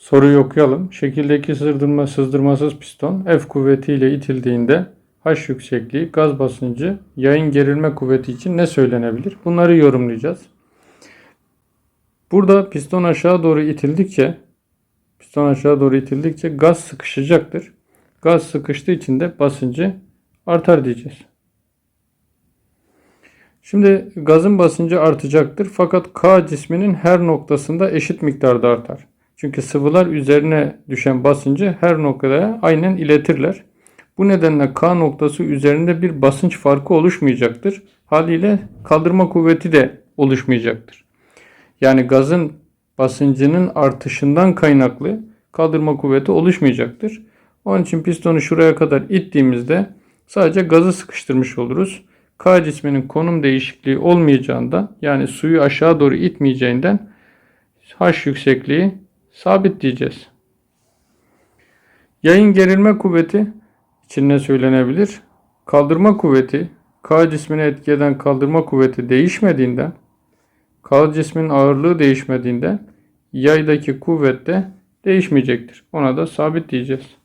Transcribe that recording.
Soruyu okuyalım. Şekildeki sızdırma, sızdırmasız piston F kuvvetiyle itildiğinde H yüksekliği, gaz basıncı, yayın gerilme kuvveti için ne söylenebilir? Bunları yorumlayacağız. Burada piston aşağı doğru itildikçe piston aşağı doğru itildikçe gaz sıkışacaktır. Gaz sıkıştığı için de basıncı artar diyeceğiz. Şimdi gazın basıncı artacaktır fakat K cisminin her noktasında eşit miktarda artar. Çünkü sıvılar üzerine düşen basıncı her noktaya aynen iletirler. Bu nedenle K noktası üzerinde bir basınç farkı oluşmayacaktır. Haliyle kaldırma kuvveti de oluşmayacaktır. Yani gazın basıncının artışından kaynaklı kaldırma kuvveti oluşmayacaktır. Onun için pistonu şuraya kadar ittiğimizde sadece gazı sıkıştırmış oluruz. K cisminin konum değişikliği olmayacağından yani suyu aşağı doğru itmeyeceğinden H yüksekliği sabit diyeceğiz. Yayın gerilme kuvveti için ne söylenebilir? Kaldırma kuvveti K cismine etki kaldırma kuvveti değişmediğinden K cismin ağırlığı değişmediğinden yaydaki kuvvet de değişmeyecektir. Ona da sabit diyeceğiz.